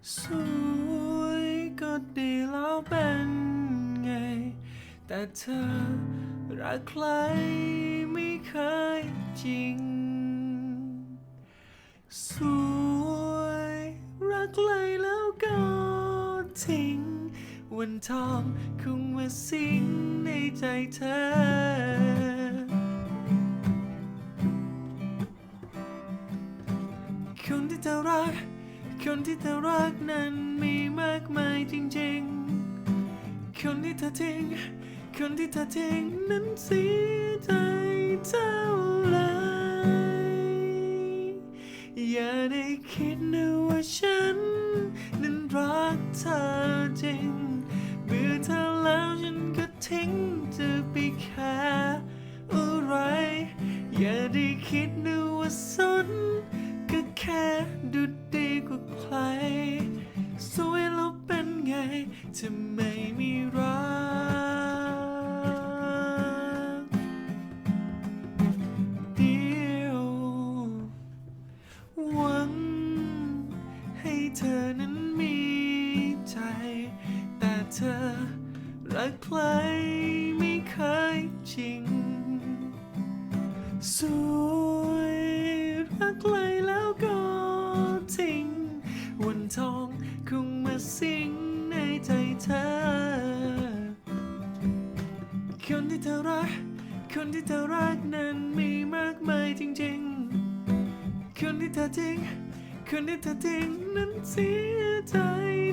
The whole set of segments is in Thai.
สวยก็ดีแล้วเป็นไง แต่เธอรักใครไม่เคยจริง สวยรักเลยแล้วก็ทิ้ง วันทองคงมาสิงในใจเธอคนที่เธอรัก คนที่เธอรักนั้นมีมากมายจริงๆ คนที่เธอทิ้ง คนที่เธอทิ้งนั้นเสียใจเท่าไหรอย่าได้คิดนะว่าฉัน นั้นรักเธอจริงเมื่อเธอแล้วฉันก็ทิ้งจะไปแค่อะไร อย่าได้คิดนะว่าสนก็แค่ดูดี กว่าใคร สวยแล้วเป็นไงจะไม่มีรักเดียว หวังให้เธอนั้นมีใจ แต่เธอรักใครไม่เคยจริง สวยรักเลย คงมาสิงในใจเธอ คนที่เธอรัก คนที่เธอรักนั้นมีมากมายจริงๆ คนที่เธอทิ้งคนที่เธอทิ้งนั้นเสียใจ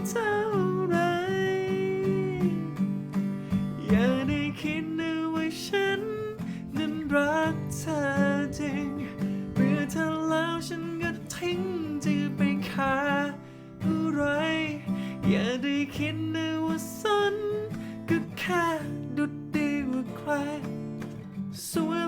เท่าไร อย่าได้คิดนะว่าฉันนั้นรักเธอจริงเมื่อเธอแล้วฉัน คิดนะว่าสนก็แค่ดุดดีกว่าใครสวย